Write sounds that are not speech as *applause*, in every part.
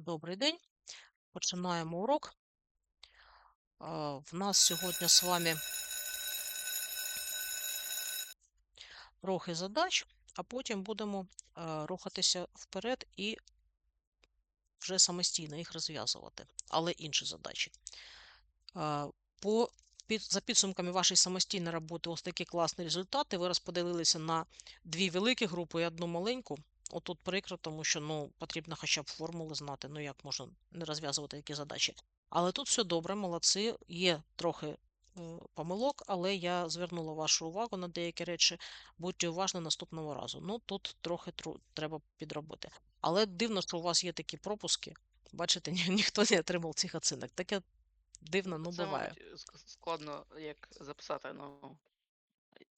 Добрий день. Починаємо урок. В нас сьогодні з вами трохи задач, а потім будемо рухатися вперед і вже самостійно їх розв'язувати, але інші задачі. По, за підсумками вашої самостійної роботи, ось такі класні результати. Ви розподілилися на дві великі групи і одну маленьку. Отут прикро, тому що ну, потрібно хоча б формули знати, ну як можна не розв'язувати такі задачі. Але тут все добре, молодці. Є трохи е, помилок, але я звернула вашу увагу на деякі речі. Будьте уважні наступного разу. Ну тут трохи тру- треба підробити. Але дивно, що у вас є такі пропуски. Бачите, ні, ніхто не отримав цих оцінок. Таке дивно, ну Це, буває. складно як записати, ну,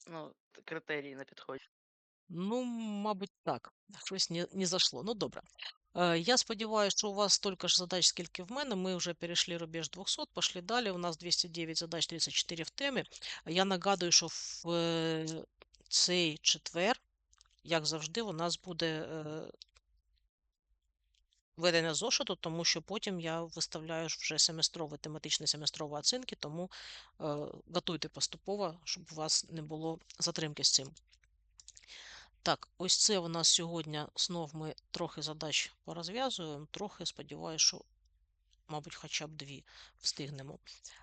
ну, критерії не підходять. Ну, мабуть, так. Щось не, не зашло. Ну, добре. Е, Я сподіваюся, що у вас стільки ж задач, скільки в мене. Ми вже перейшли рубеж 200, пішли далі. У нас 209 задач, 34 в темі. Я нагадую, що в е, цей четвер, як завжди, у нас буде е, ведення зошиту, тому що потім я виставляю вже семестрові, тематичні семестрові оцінки, тому е, готуйте поступово, щоб у вас не було затримки з цим. Так, ось це у нас сьогодні знов ми трохи задач порозв'язуємо, трохи сподіваюся, що, мабуть, хоча б дві встигнемо.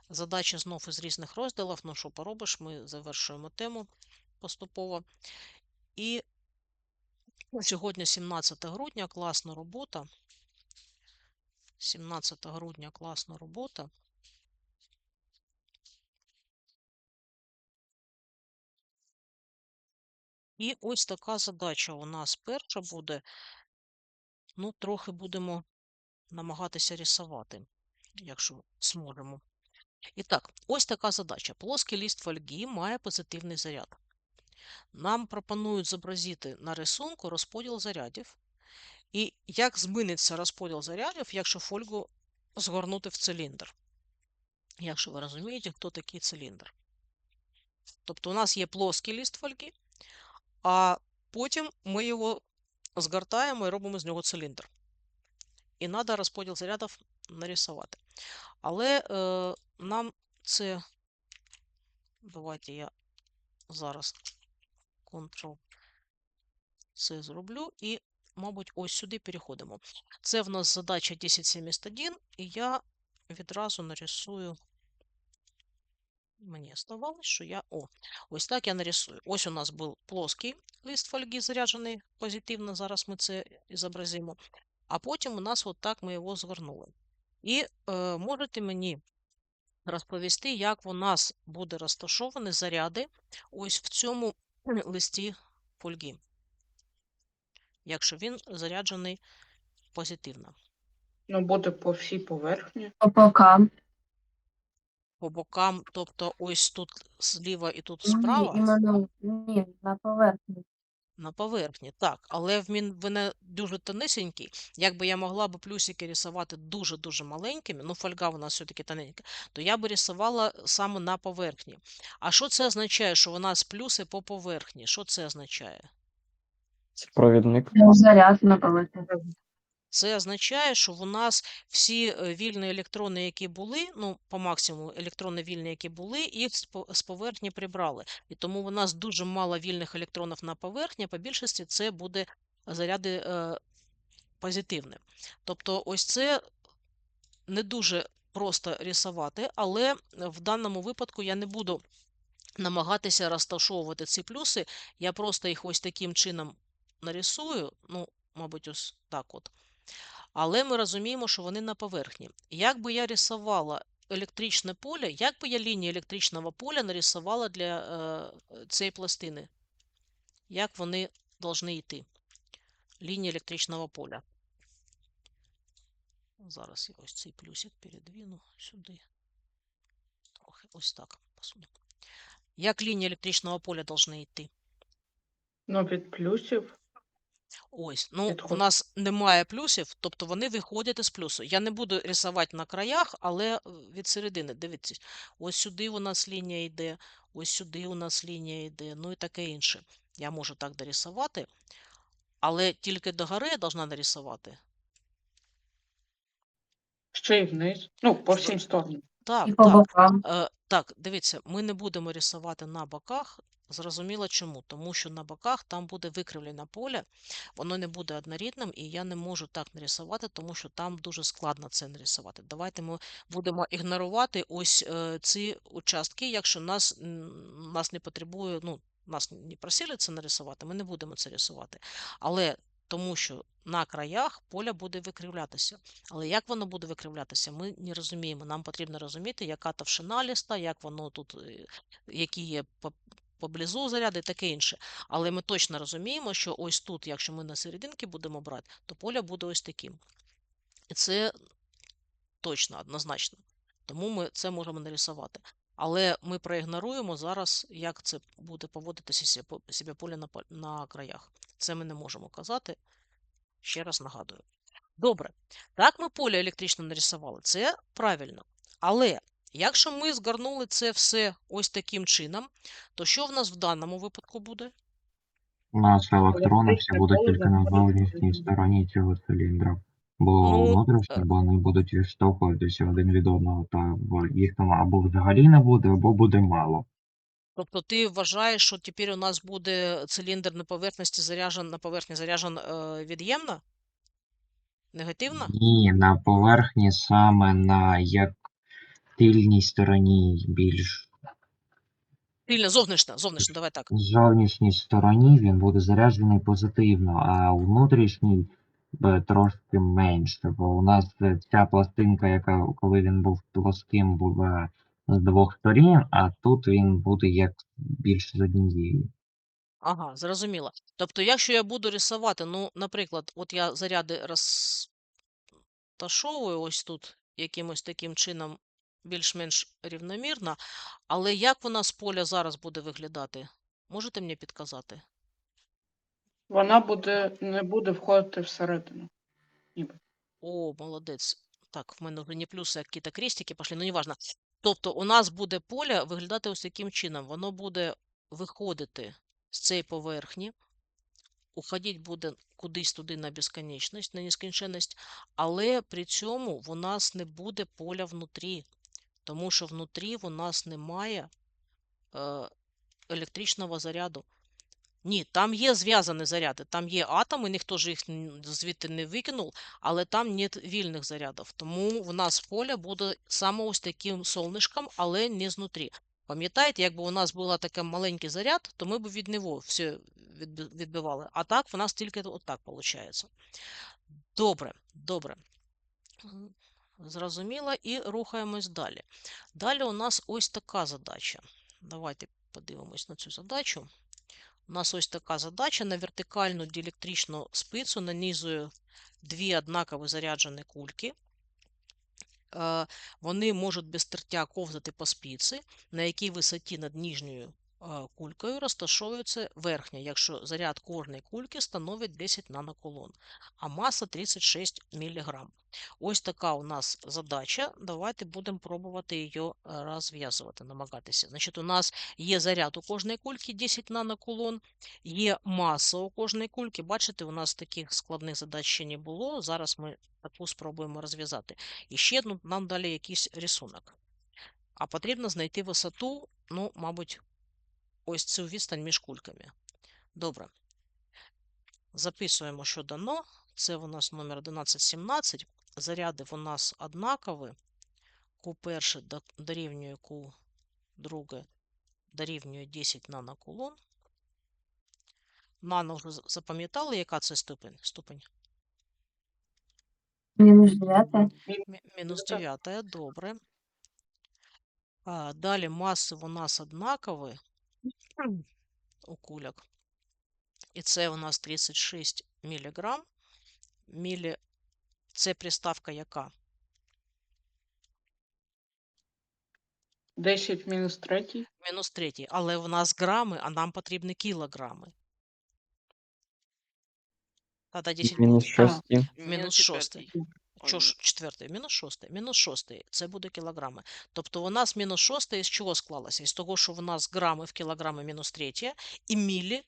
Задачі знов із різних розділів, ну що поробиш, ми завершуємо тему поступово. І сьогодні 17 грудня, класна робота. 17 грудня класна робота. І ось така задача у нас перша буде. Ну, трохи будемо намагатися рисувати, якщо зможемо. І так, ось така задача. Плоский лист фольги має позитивний заряд. Нам пропонують зобразити на рисунку розподіл зарядів. І як зміниться розподіл зарядів, якщо фольгу згорнути в циліндр. Якщо ви розумієте, хто такий циліндр. Тобто у нас є плоский лист фольги, а потім ми його згортаємо і робимо з нього циліндр. І треба розподіл зарядів нарисувати. Але е, нам це. Давайте я зараз Ctrl C зроблю і, мабуть, ось сюди переходимо. Це в нас задача 1071, і я відразу нарисую. Мені здавалось, що я. О, ось так я нарисую. Ось у нас був плоский лист фольги заряджений позитивно. Зараз ми це і зобразимо. А потім у нас от так ми його згорнули. І е, можете мені розповісти, як у нас буде розташовані заряди ось в цьому *clears throat* листі фольги, якщо він заряджений позитивно. Ну, буде по всій поверхні. По бокам. По бокам, тобто ось тут зліва і тут Ні, справа, іменно ні, на поверхні. на поверхні. Так, але в мен- мене дуже тонесенький. Якби я могла б плюсики рисувати дуже-дуже маленькими, ну фольга у нас все-таки тоненька, то я би рисувала саме на поверхні. А що це означає, що у нас плюси по поверхні? Що це означає? Це провідник. Ну, Заряд на поверхні. Це означає, що в нас всі е, вільні електрони, які були, ну, по максимуму електрони вільні, які були, їх з поверхні прибрали. І тому у нас дуже мало вільних електронів на поверхні, по більшості це буде заряди е, позитивні. Тобто, ось це не дуже просто рисувати, але в даному випадку я не буду намагатися розташовувати ці плюси. Я просто їх ось таким чином нарисую, ну, мабуть, ось так от. Але ми розуміємо, що вони на поверхні. Як би я рисувала електричне поле, як би я лінії електричного поля нарисувала для е, цієї пластини? Як вони повинні йти? Лінії електричного поля. Зараз я ось цей плюсик передвину сюди. Трохи ось так посуну. Як лінії електричного поля повинні йти? Ну, від плюсів. Ось, ну, у нас немає плюсів, тобто вони виходять із плюсу. Я не буду рисувати на краях, але е, від середини, дивіться, ось сюди у нас лінія йде, ось сюди у нас лінія йде, ну і таке інше. Я можу так дорисувати, але тільки догори я должна нарисувати. Чи вниз? Ну, по всім сторонам. Так, І по так. бокам. Е, так, дивіться, ми не будемо рисувати на боках. Зрозуміло чому? Тому що на боках там буде викривлене поле, воно не буде однорідним, і я не можу так нарисувати, тому що там дуже складно це нарисувати. Давайте ми будемо ігнорувати ось е, ці участки, якщо нас, нас не потребує, ну, нас не просили це нарисувати, ми не будемо це рисувати. Але тому що на краях поля буде викривлятися. Але як воно буде викривлятися, ми не розуміємо. Нам потрібно розуміти, яка товщина ліста, як воно тут, е, які є поблизу заряди таке інше. Але ми точно розуміємо, що ось тут, якщо ми на серединки будемо брати, то поле буде ось таким. І це точно, однозначно. Тому ми це можемо нарисувати. Але ми проігноруємо зараз, як це буде поводитися по- себе поле на, на краях. Це ми не можемо казати. Ще раз нагадую. Добре. Так ми поле електрично нарисували. Це правильно. Але якщо ми згорнули це все ось таким чином, то що в нас в даному випадку буде? У нас електрони всі будуть тільки на зовнішній стороні цього циліндра. Бо Ну, внутрішні е. вони будуть відштовхуватися один від одного, та їх там або взагалі не буде, або буде мало. Тобто ти вважаєш, що тепер у нас буде циліндр на поверхності заряджен, на поверхні заряджен е, від'ємно? Негативно? Ні, на поверхні саме на як тильній стороні більш Тильно, зовнішньо, зовнішньо, давай так. зовнішній стороні він буде заряджений позитивно, а у внутрішній е, трошки менше. Бо у нас е, ця пластинка, яка коли він був плоским, була з двох сторін, а тут він буде як більш з однієї. Ага, зрозуміло. Тобто, якщо я буду рисувати, ну, наприклад, от я заряди розташовую ось тут якимось таким чином більш-менш рівномірно, але як вона з поля зараз буде виглядати? Можете мені підказати? Вона буде, не буде входити всередину. Ніби. О, молодець. Так, в мене вже не плюси, а якісь крестики пішли, ну неважно. Тобто у нас буде поле виглядати ось таким чином. Воно буде виходити з цієї поверхні, уходити буде кудись туди на безконечність, на нескінченність, але при цьому у нас не буде поля внутрі, тому що внутрі у нас немає е, електричного заряду. Ні, там є зв'язані заряди, там є атоми, ніхто ж їх звідти не викинув, але там нет вільних зарядів. Тому в нас поле буде саме ось таким солнышком, але не знутрі. Пам'ятаєте, якби у нас був такий маленький заряд, то ми б від нього все відбивали. А так в нас тільки отак виходить. Добре, добре. Зрозуміло, і рухаємось далі. Далі у нас ось така задача. Давайте подивимось на цю задачу. У нас ось така задача. На вертикальну діелектричну спицю нанізую дві однакові заряджені кульки. Е, Вони можуть без тертя ковзати по спиці, на якій висоті над нижньою кулькою розташовується верхня, якщо заряд кожної кульки становить 10 нанокулон, а маса 36 мг. Ось така у нас задача. Давайте будемо пробувати її розв'язувати, намагатися. Значить, у нас є заряд у кожної кульки 10 нанокулон, є маса у кожної кульки. Бачите, у нас таких складних задач ще не було. Зараз ми таку спробуємо розв'язати. І ще ну, нам далі якийсь рисунок. А потрібно знайти висоту, ну, мабуть, ось цю відстань між кульками. Добре. Записуємо, що дано. Це у нас номер 1117. Заряди у нас однакові. Q перше до- дорівнює Q друге дорівнює 10 нанокулон. Нано вже запам'ятали, яка це ступень? ступень? Мінус 9. Мінус 9, добре. А, далі маси у нас однакові окуляк. І це у нас 36 міліграм. Мілі... Це приставка яка? 10 мінус третій. Мінус третій. Але в нас грами, а нам потрібні кілограми. Та-та 10 мінус 6. Мінус 6. Що ж, четвертий, мінус шостий, мінус шостий, це буде кілограми. Тобто у нас мінус шостий з чого склалося? Із того, що в нас грами в кілограми мінус третє, і мілі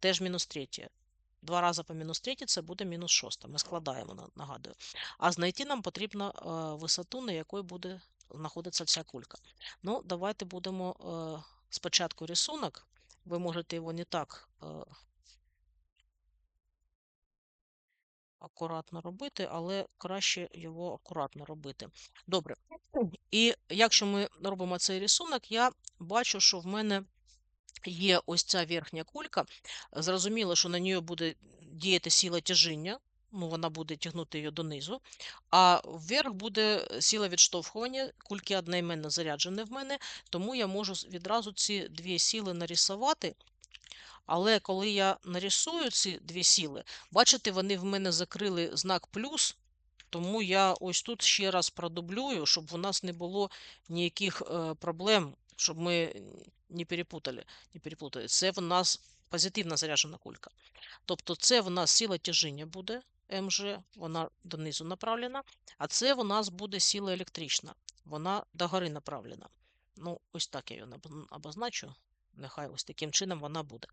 теж мінус третє. 2 рази по мінус 3 це буде мінус 6. Ми складаємо, нагадую. А знайти нам потрібно е, висоту, на якій буде знаходитися ця кулька. Ну, давайте будемо е, спочатку рисунок. Ви можете його не так е, акуратно робити, але краще його акуратно робити. Добре. І якщо ми робимо цей рисунок, я бачу, що в мене є ось ця верхня кулька. Зрозуміло, що на нього буде діяти сила тяжіння, ну, вона буде тягнути її донизу, а вверх буде сила відштовхування, кульки одноіменно заряджені в мене, тому я можу відразу ці дві сили нарисувати. Але коли я нарисую ці дві сили, бачите, вони в мене закрили знак плюс, тому я ось тут ще раз продублюю, щоб у нас не було ніяких е, проблем, щоб ми не перепутали. Не переплутали. Це в нас позитивно заряджена кулька. Тобто це в нас сила тяжіння буде МЖ, вона донизу направлена, а це в нас буде сила електрична, вона догори направлена. Ну, ось так я її обозначу. Нехай ось таким чином вона буде.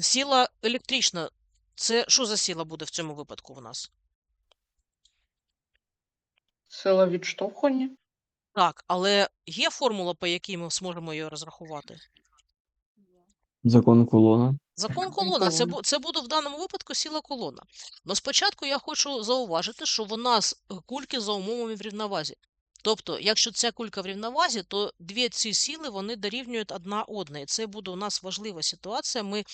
Сила електрична. Це що за сила буде в цьому випадку в нас? Сила відштовхування. Так, але є формула, по якій ми зможемо її розрахувати? Закон Кулона. Закон колона, це, це буде в даному випадку сила колона. Но спочатку я хочу зауважити, що в нас е, кульки за умовами в рівновазі. Тобто, якщо ця кулька в рівновазі, то дві ці сили вони дорівнюють одна одної. Це буде у нас важлива ситуація. Ми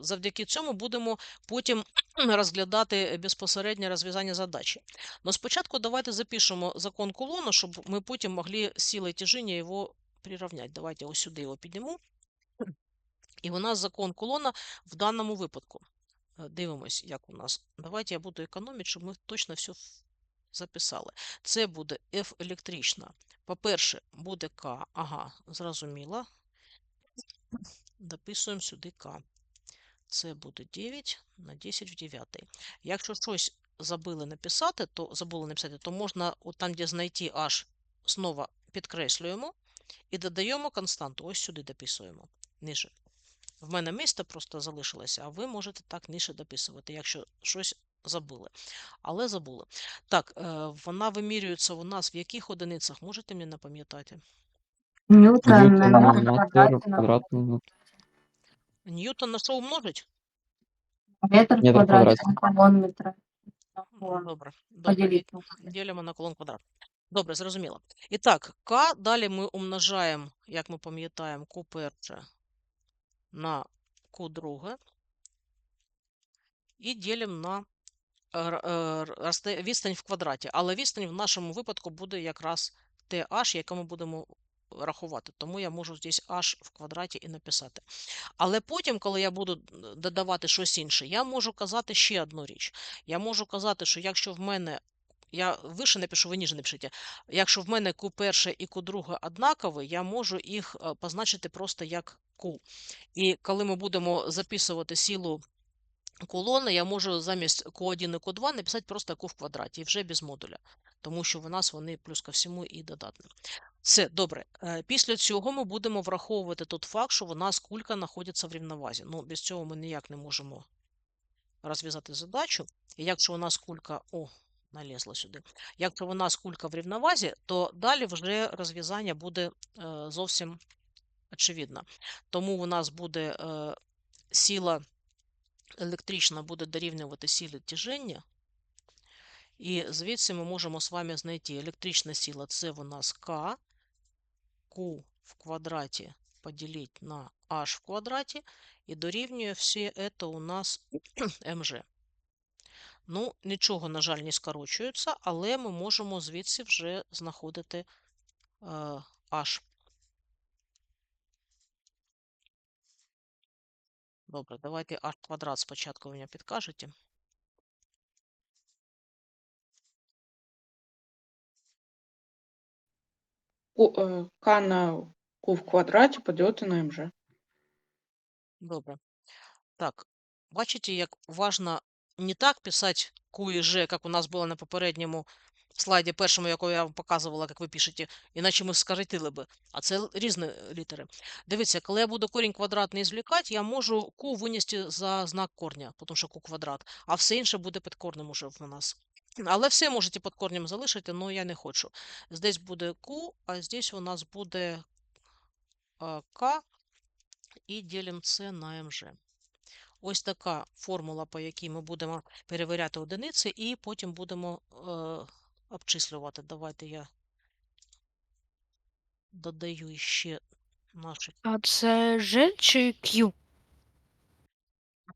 завдяки цьому будемо потім *clears throat* розглядати безпосереднє розв'язання задачі. Но спочатку давайте запишемо закон колона, щоб ми потім могли силою тяжіння його прирівняти. Давайте ось сюди його підніму. І у нас закон колона в даному випадку. Е, Дивимось, як у нас. Давайте я буду економити, щоб ми точно все записали. Це буде F електрична. По-перше, буде К. Ага, зрозуміло. Дописуємо сюди К. Це буде 9 на 10 в 9. Якщо щось забули написати, то забули написати, то можна от там, де знайти H, знову підкреслюємо і додаємо константу. Ось сюди дописуємо. Ниже. В мене місце просто залишилося, а ви можете так нижче дописувати, якщо щось забули. Але забули. Так, е, вона вимірюється у нас в яких одиницях? Можете мені напам'ятати? Ньютон на метр на квадратний метр на квадратний Ньютон на що умножить? метр Метр квадратний на колон метра. Добре. Добре. Ділимо на колон квадрат. Добре, зрозуміло. І так, К далі ми умножаємо, як ми пам'ятаємо, Q перше на Q друге і ділимо на е, відстань в квадраті. Але відстань в нашому випадку буде якраз TH, яке ми будемо рахувати. Тому я можу здесь h в квадраті і написати. Але потім, коли я буду додавати щось інше, я можу казати ще одну річ. Я можу казати, що якщо в мене я вище напишу, ви ніже напишіть. Якщо в мене Q перше і Q друге однакові, я можу їх е, позначити просто як Q. І коли ми будемо записувати силу колони, я можу замість Q1 і Q2 написати просто Q в квадраті, вже без модуля, тому що в нас вони плюс ко всьому і додатні. Все, добре. Е, Після цього ми будемо враховувати тот факт, що у нас кулька знаходиться в рівновазі. Ну, без цього ми ніяк не можемо розв'язати задачу. І якщо у нас кулька. О, налізла сюди. Якщо у нас кулька в рівновазі, то далі вже розв'язання буде зовсім очевидно. Тому у нас буде е, сила електрична буде дорівнювати силі тяжіння. І звідси ми можемо з вами знайти електрична сила це у нас К, Q в квадраті поділити на H в квадраті і дорівнює все це у нас *clears throat* МЖ. Ну, нічого, на жаль, не скорочується, але ми можемо звідси вже знаходити е, H. Добре, давайте H квадрат спочатку ви мені підкажете. Е, К на Q в квадраті поділити на МЖ. Добре. Так, бачите, як важно не так писати Q і G, як у нас було на попередньому слайді першому, якого я вам показувала, як ви пишете, іначе ми скоротили би. А це різні літери. Дивіться, коли я буду корінь квадратний звлікати, я можу q винести за знак корня, тому що q квадрат, а все інше буде під корнем уже в нас. Але все можете під корнем залишити, але я не хочу. Здесь буде q, а здесь у нас буде k і ділимо це на mg. Ось така формула, по якій ми будемо перевіряти одиниці, і потім будемо е, обчислювати. Давайте я додаю ще наші. А це G чи Q?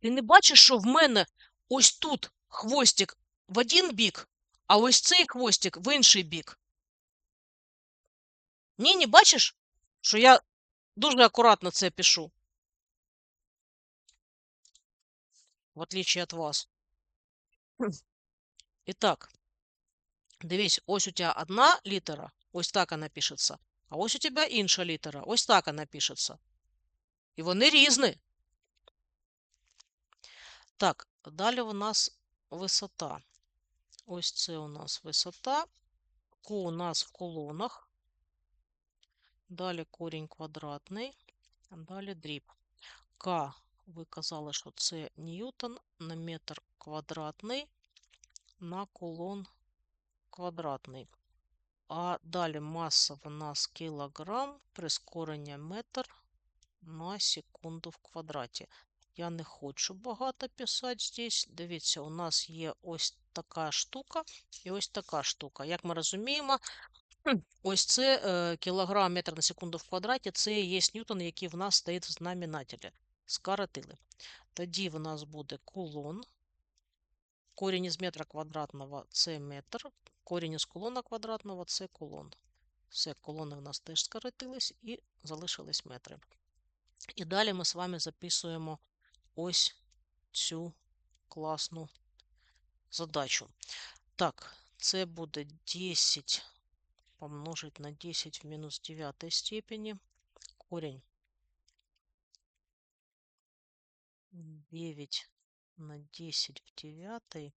Ти не бачиш, що в мене ось тут хвостик в один бік, а ось цей хвостик в інший бік. Ні, не бачиш, що я дуже акуратно це пишу. В отличие от вас. Хм. І так, дивись, ось у тебе одна літера, ось так вона пишеться, а ось у тебе інша літера, ось так вона пишеться. І вони різні. Так, далі у нас висота. Ось це у нас висота. Q у нас в колонах. Далі корінь квадратний. Далі дріб. К, ви казали, що це ньютон на метр квадратний на кулон квадратний. А далі маса в нас кілограм, прискорення метр на секунду в квадраті. Я не хочу багато писати здесь. Дивіться, у нас є ось така штука і ось така штука. Як ми розуміємо, ось це е, кілограм метр на секунду в квадраті, це і є ньютон, який в нас стоїть в знаменателі. Скоротили. Тоді в нас буде кулон. Корінь із метра квадратного це метр. Корінь із кулона квадратного це кулон. Все, колони в нас теж скоротились і залишились метри. І далі ми з вами записуємо ось цю класну задачу. Так, це буде 10 помножить на 10 в мінус 9 степені. Корінь 9 на 10 в 9.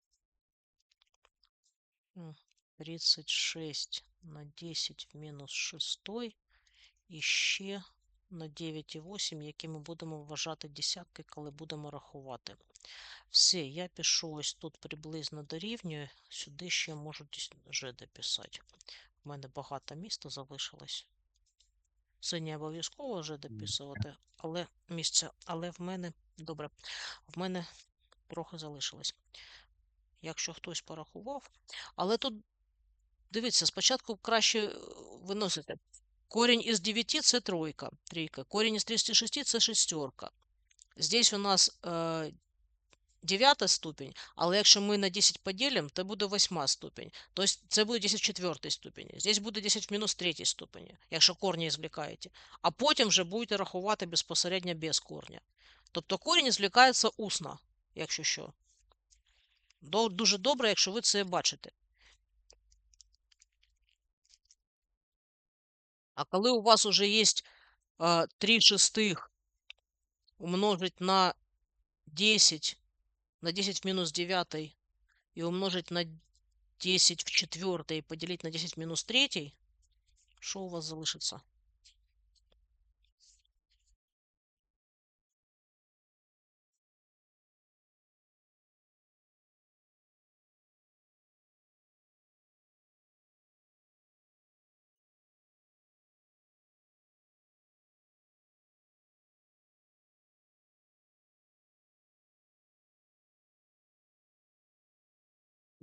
М, 36 на 10 в мінус 6. І ще на 9,8, які ми будемо вважати десятки, коли будемо рахувати. Все, я пишу ось тут приблизно дорівнює. Сюди ще можу вже дописати. У мене багато міста залишилось. Це не обов'язково вже дописувати, але місце. Але в мене добре. В мене трохи залишилось. Якщо хтось порахував. Але тут, дивіться, спочатку краще е, виносити. Корінь із 9 це тройка, трійка. Корінь із 36 це шестерка. Здесь у нас е, 9 ступінь, але якщо ми на 10 поділимо, то буде 8 ступінь. Тобто це буде 10 в четвертій ступені. Здесь буде 10 в мінус третій ступені, якщо корні звлікаєте. А потім вже будете рахувати безпосередньо без корня. Тобто корінь звлікається усно, якщо що. Дуже добре, якщо ви це бачите. А коли у вас уже є э, 3 шестих умножить на 10, на 10 в минус 9 и умножить на 10 в 4 и поделить на 10 в минус 3, что у вас залишиться?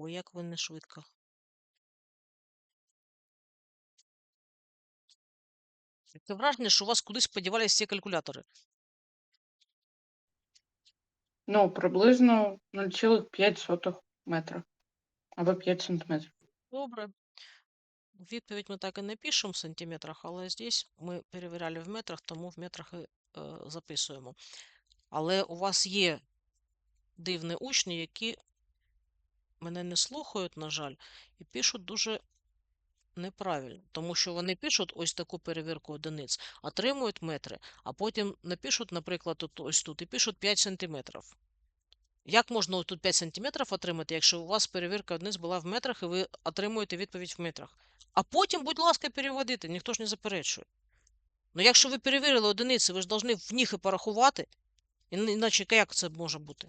Ой, як ви не швидко. Таке враження, що у вас кудись подівались всі калькулятори. Ну, приблизно 0,5 метра або 5 сантиметрів. Добре. Відповідь ми так і не пишемо в сантиметрах, але здесь ми перевіряли в метрах, тому в метрах і е, записуємо. Але у вас є дивні учні, які мене не слухають, на жаль, і пишуть дуже неправильно. Тому що вони пишуть ось таку перевірку одиниць, отримують метри, а потім напишуть, наприклад, ось тут і пишуть 5 сантиметрів. Як можна тут 5 см отримати, якщо у вас перевірка одиниць була в метрах, і ви отримуєте відповідь в метрах? А потім, будь ласка, переводити, ніхто ж не заперечує. Ну, якщо ви перевірили одиниці, ви ж повинні в них і порахувати, іначе як це може бути?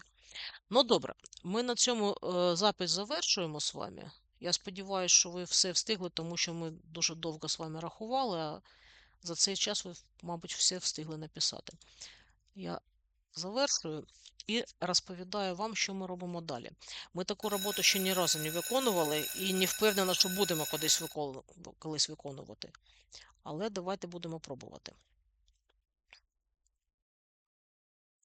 Ну, добре, ми на цьому е, запис завершуємо з вами. Я сподіваюся, що ви все встигли, тому що ми дуже довго з вами рахували, а за цей час ви, мабуть, все встигли написати. Я завершую і розповідаю вам, що ми робимо далі. Ми таку роботу ще ні разу не виконували і не впевнена, що будемо колись виконувати. Але давайте будемо пробувати.